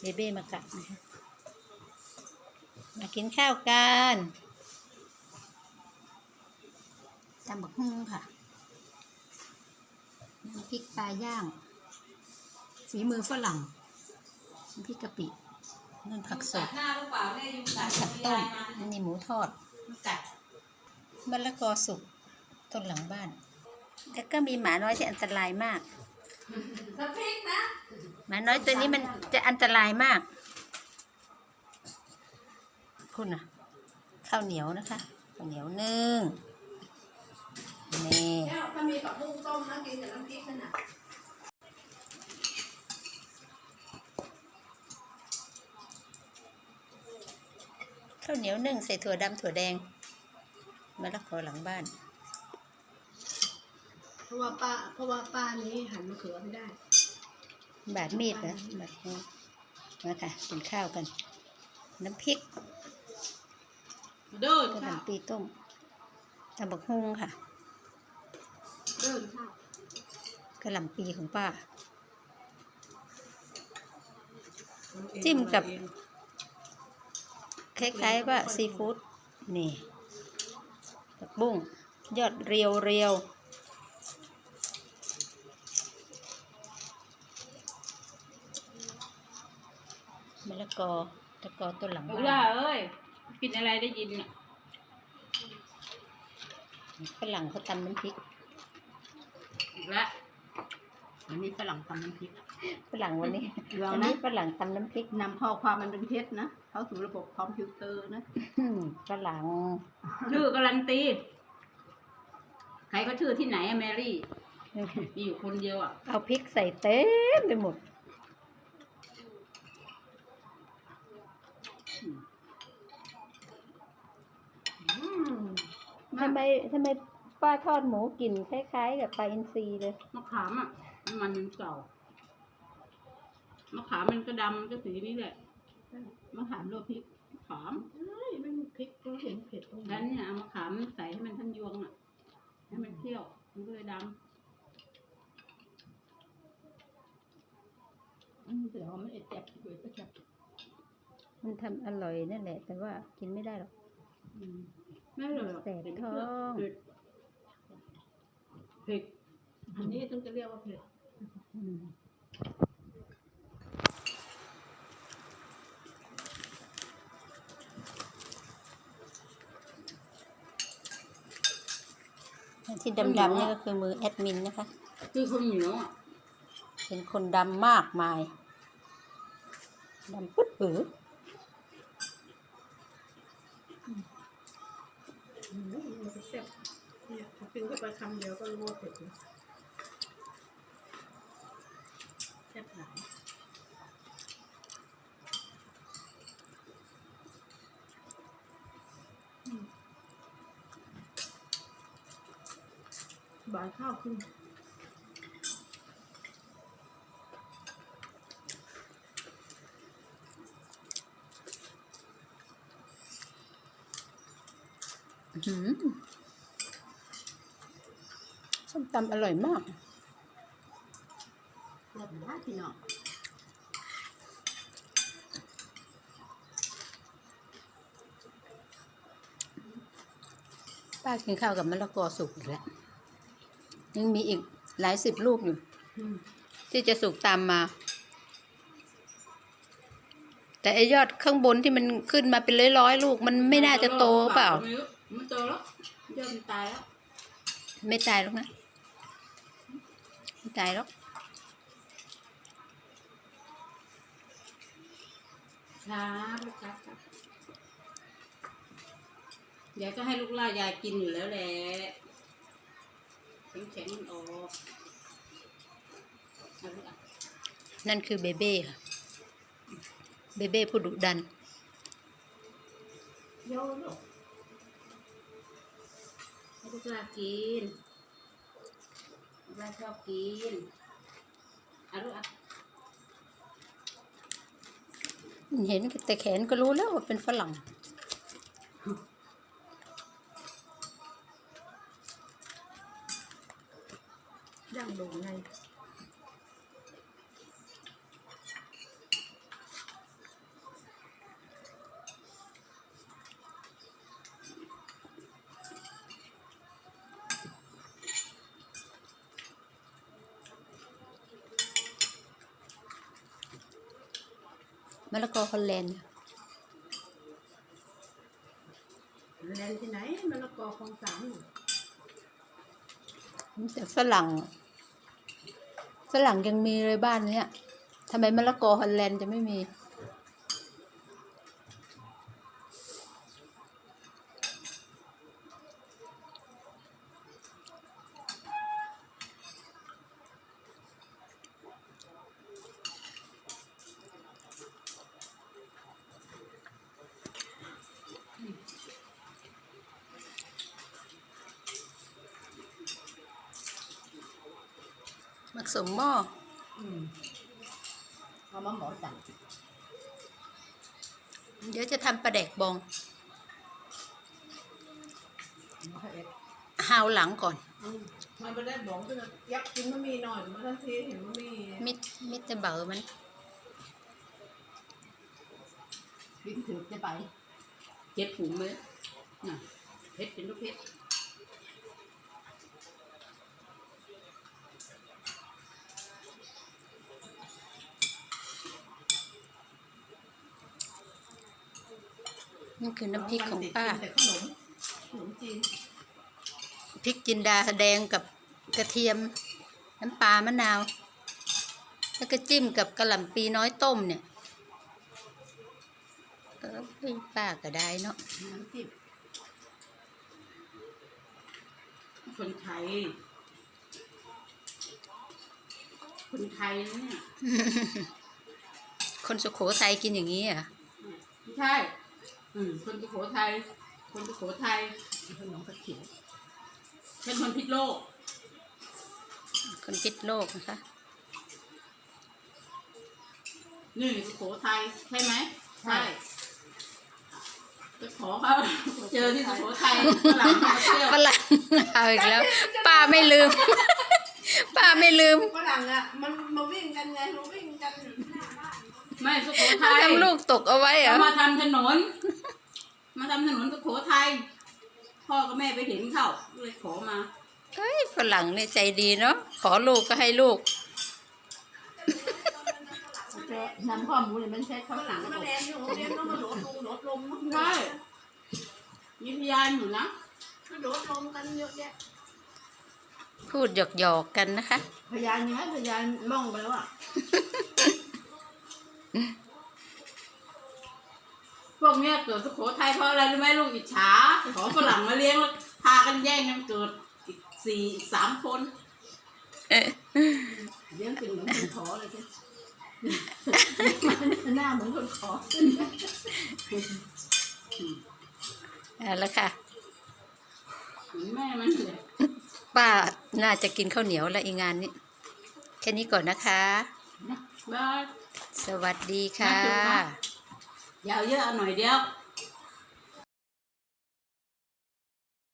เบเบ้มากัดนะคะมากินข้าวกันตำบักฮุ่งค่ะน้ำพริกปลาย่างฝีมือฝรั่งน้ำพริกกะปินั่นผักสดหน้าหรือเปล่าเนี่ยยุงกัดผักต้มนี่หมูทอดยุงกัดมะละกอสุกต้นหลังบ้าน แล้วก็มีหมาน้อยที่อันตรายมากสพริกนะ หมาน้อยตัวนี้มันจะอันตรายมากพุ่นนะข้าวเหนียวนะคะข้าวเหนียวนึ่งนี่แล้วถ้ามีผักบุ้งต้มนะกินกับน้ำพริกนั่นน่ะข้าวเหนียวนึ่งใส่ถั่วดำถั่วแดงมะละกอหลังบ้าน เพราะว่าป้าเพราะว่าป้านี้หั่นมะเขือไม่ได้ บาดมีดนะบาดมีดมาค่ะกินข้าวกัน น้ำพริกเดินกระข้าวหล่ำปีต้มตำบักฮุงค่ะเดินข้าวกระหล่ำปีของป้า จิ้มกับคล้ายๆว่าซีฟู้ดนี่ผักบุ้งยอดเรียวเรียว กอตะกอต้นหลังลูกบ้าย่านเอ้ย กินอะไรได้ยินเนี่ยฝรั่งเขาตำน้ำพริกอีกแล้วอันนี้ฝรั่งทำน้ำพริก ฝรั่งวันนี้เรื่องอันนะนี้ฝรั่งตำน้ำพริกนำข้อความมันเป็นเท็จนะ เข้าสู่ระบบคอมพิวเตอร์นะ อืมฝรั่งชื่อการันตี ใครก็ชื่อที่ไหนอะแมรี่ มีอยู่คนเดียวอะ เอาพริกใส่เต็มไปหมด ทำไมทำไมป้าทอดหมูกลิ่นคล้าย ๆ กับปลาอินทรีเลย มะขามอะ มันยังเก่ามะขามมันก็ดำมันก็สีนี้แหละมะขามโรยพริกมะขามใช่ไม่พริกก็เห็นเผ็ดตรงแล้วนั้นเนี่ยเอามะขามใส่ให้มันทั้งยวงอะ ให้มันเที่ยวมันก็เลยดอืมเดี๋ยวมันเอ็ดแจ็บอยู่ก็จับมันทำอร่อยนั่นแหละ แต่ว่ากินไม่ได้หรอกำอืม ไม่เลยหรอกแสบท้องเผ็ดเผ็ดอันนี้ต้องจะเรียกว่าเผ็ดอืมที่ดำๆนี่ก็คือมือแอดมินนะคะ คือข้าวเหนียวอะเป็นคนดำมากมาย ดำปุ๊ดปือ อืมมันจะแซ่บเนี่ยพอกินเข้าไปคำเดียวก็รู้ว่าเผ็ดนะแซ่บหลายอืมบายข้าวคือ ส้มตำอร่อยมากแซ่บหลายพี่น้องป้ากินข้าวกับมะละกอสุกอีกแล้ว ยังมีอีกหลายสิบลูกอยู่อืมที่จะสุกตามมา แต่ไอยอดข้างบนที่มันขึ้นมาเป็นร้อยๆลูก มันไม่น่าจะโตเปล่าไม่รู้มันโตแล้วยอดมันตายแล้วไม่ตายหรอกนะไม่ตายหรอกครับลูกครับครับเดี๋ยวก็ให้ลูกล่ายายกินอยู่แล้วแหละแข็งๆมันออกเอาลูกอะนั่นคือเบเบ้ค่ะ เบเบ้ผู้ดุดันโยนลูก ให้ลูกล่ากินลูกล่าชอบกินเอาลูกอะเห็นแต่แขนก็รู้แล้วว่าเป็นฝรั่งย่าง มะละกอฮอลแลนด์แลนที่ไหนมะละกอของสามแต่ฝรั่งฝรั่งยังมีเลยบ้านเนี้ยทำไมมะละกอฮอลแลนด์จะไม่มี มักสมหม้ออืมเอามาหมอจังเดี๋ยวจะทำปลาแดกบองหาวหลังก่อนมันไม่ได้บอกก็จะยักกินมะมีหน่อยมาทันทีเห็นมะมีมิดมิดจะเบามันวิ่งถือจะไป เจ็ดถุงเลยน่ะเพชรเป็นลูกเพชร นี่คือน้ำพริกของป้า แต่ขนมขนมจีนพริกจินดาแดงกับกระเทียม น้ำปลามะนาว แล้วก็จิ้มกับกระหล่ำปีน้อยต้มเนี่ยเออให้ป้าก็ได้เนาะน้ำจิ้มคนไทย คนไทยนะเนี่ย คนสุโขทัยกินอย่างนี้เหรอะ ไม่ใช่ อืมคนสุโขทัยคนสุโขทัยคนหนองตะเขียวเป็นคนพิษโลก คนพิษโลกนะคะนี่สุโขทัยใช่ไหมใช่จะขอเขาเจอที่สุโขทัยฝรั่งมาเที่ยวฝรั่งเอาอีกแล้วป้าไม่ลืม ป้าไม่ลืมฝรั่งอะมันมาวิ่งกันไงมาวิ่ง ไม่สุโขทัยทำลูกตกเอาไว้เหรเขาอมาทำถนน มาทำถนนสุโขทัยพ่อกับแม่ไปเห็นเขาเลยขอมาเฮ้ยฝรั่งเนี่ยใจดีเนาะขอลูกก็ให้ลูกน้ำข้อมูลเนี่ยมันใช้ฝรั่งมาแลนอยู่โรงเรียนต้องมาโดดลงโดดลมใช่มีพยานอยู่นะมาโดดลมกันเยอะแยะพูดหยอกๆกันนะคะ พยานยังไงพยานล่องไปแล้วอะ พวกเนี้ยเกิดสุโขทัยเพราะอะไรรู้ไหมลูกอิจฉาขอฝรั่งมาเลี้ยงแล้วพากันแย่งกันเกิดอีกสี่อีกสามคนเอ๊ะเลี้ยงเป็นเหมือนคนขอเลยใช่หน้าเหมือนคนขอเอาละค่ะเหมือนแม่มันเลยป้าน่าจะกินข้าวเหนียวแล้วอีงานนี้ แค่นี้ก่อนนะคะบ้าย สวัสดีค่ะ ยาวเยอะเอาหน่อยเดียว